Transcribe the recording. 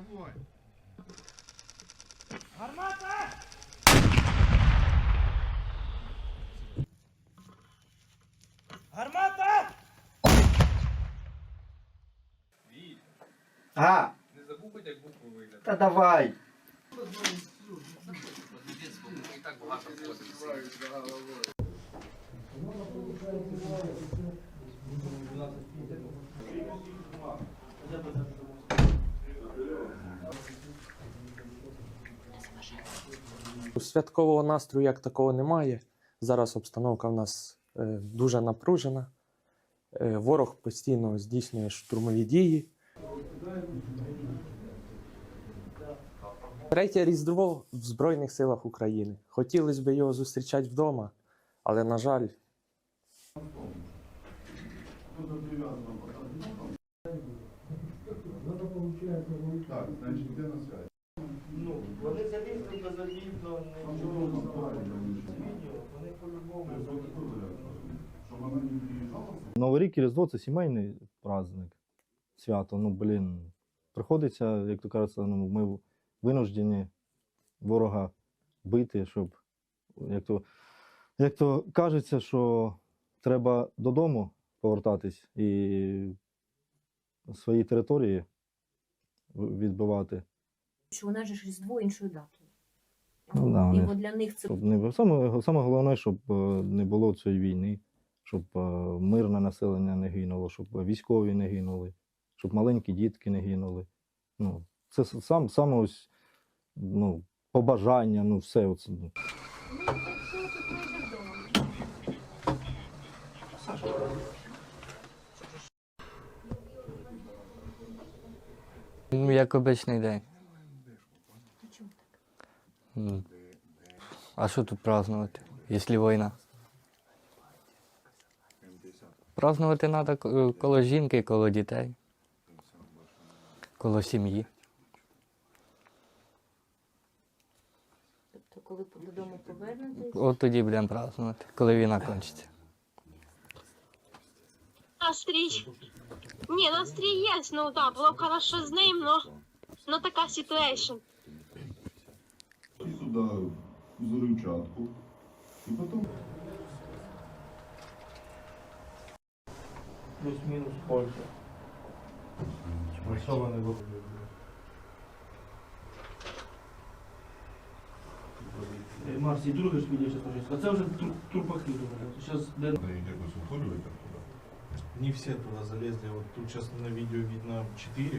Огонь! Гармата! А, Не забув хоч як букву вигляд. та давай. І так багато ходить. Святкового настрою як такого немає. Зараз обстановка в нас е, дуже напружена. Е, ворог постійно здійснює штурмові дії. Третє Різдво в Збройних силах України. Хотілося б його зустрічати вдома, але, на жаль, Так, значить, де на святі? Безобідно, нічого не. Відео, вони по-любому? Новий рік і Різдво це сімейний праздник, свято. Ну, блін, приходиться, як то кажеться, ну, ми винуждені ворога бити, щоб, як то, як то кажеться, що треба додому повертатись і свої території відбивати. що вона ж Різдво іншою датою. Ну, да, І вони- от для них це Щоб не, саме, саме головне, щоб е, не було цієї війни, щоб е, мирне населення не гинуло, щоб військові не гинули, щоб маленькі дітки не гинули. Ну, це с- сам, саме ось, ну, побажання, ну, все. Оце, ну. Ну, як обичний день. А що тут празднувати, якщо війна? Празднувати треба коло жінки, коло дітей, коло сім'ї. Тобто, коли додому повернетесь, От тоді будемо празднувати, коли війна кончиться. Настрій. Ні, настрій є, ну да, було б хорошо з ним, но, но така ситуація. І сюди взривчатку. І потім Плюс-мінус Польща. Що вони будуть? Е, Марс, і друге ж відео ще скажу. А це вже тру- трупаки. Зараз де треба їх якось утворювати туди. Не все туда залезли. Вот тут сейчас на видео видно 4.